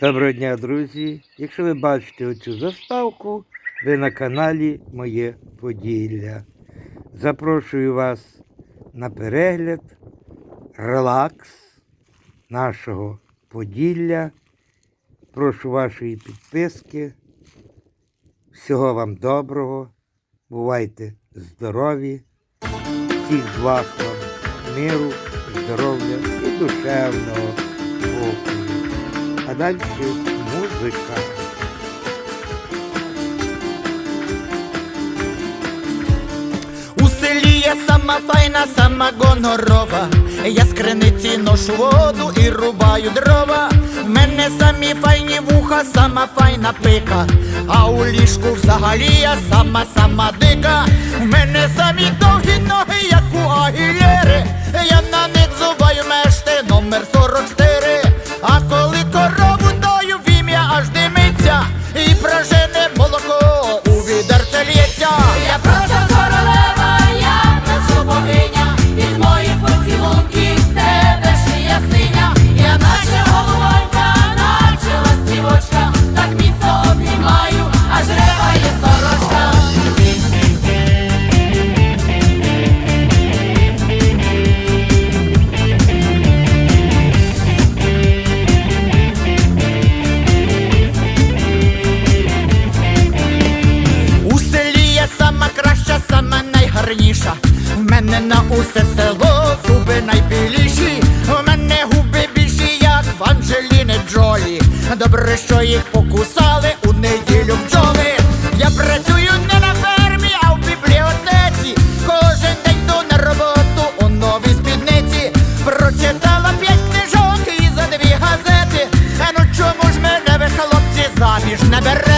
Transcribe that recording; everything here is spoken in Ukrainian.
Доброго дня, друзі! Якщо ви бачите оцю заставку, ви на каналі Моє Поділля. Запрошую вас на перегляд, релакс нашого Поділля. Прошу вашої підписки. Всього вам доброго. Бувайте здорові. Всіх благ вам миру, здоров'я і душевного далі музика. У селі є сама файна, сама гонорова. Я з криниці ношу воду і рубаю дрова. В мене самі файні вуха, сама файна пика. А у ліжку взагалі я сама сама дика. В мене самі довгі ноги, як у агілєри. Я на них Що їх покусали у неділю бджоли. Я працюю не на фермі, а в бібліотеці. Кожен день йду на роботу у новій спідниці. Прочитала п'ять книжок і за дві газети. А ну чому ж мене ви хлопці заміж не берете?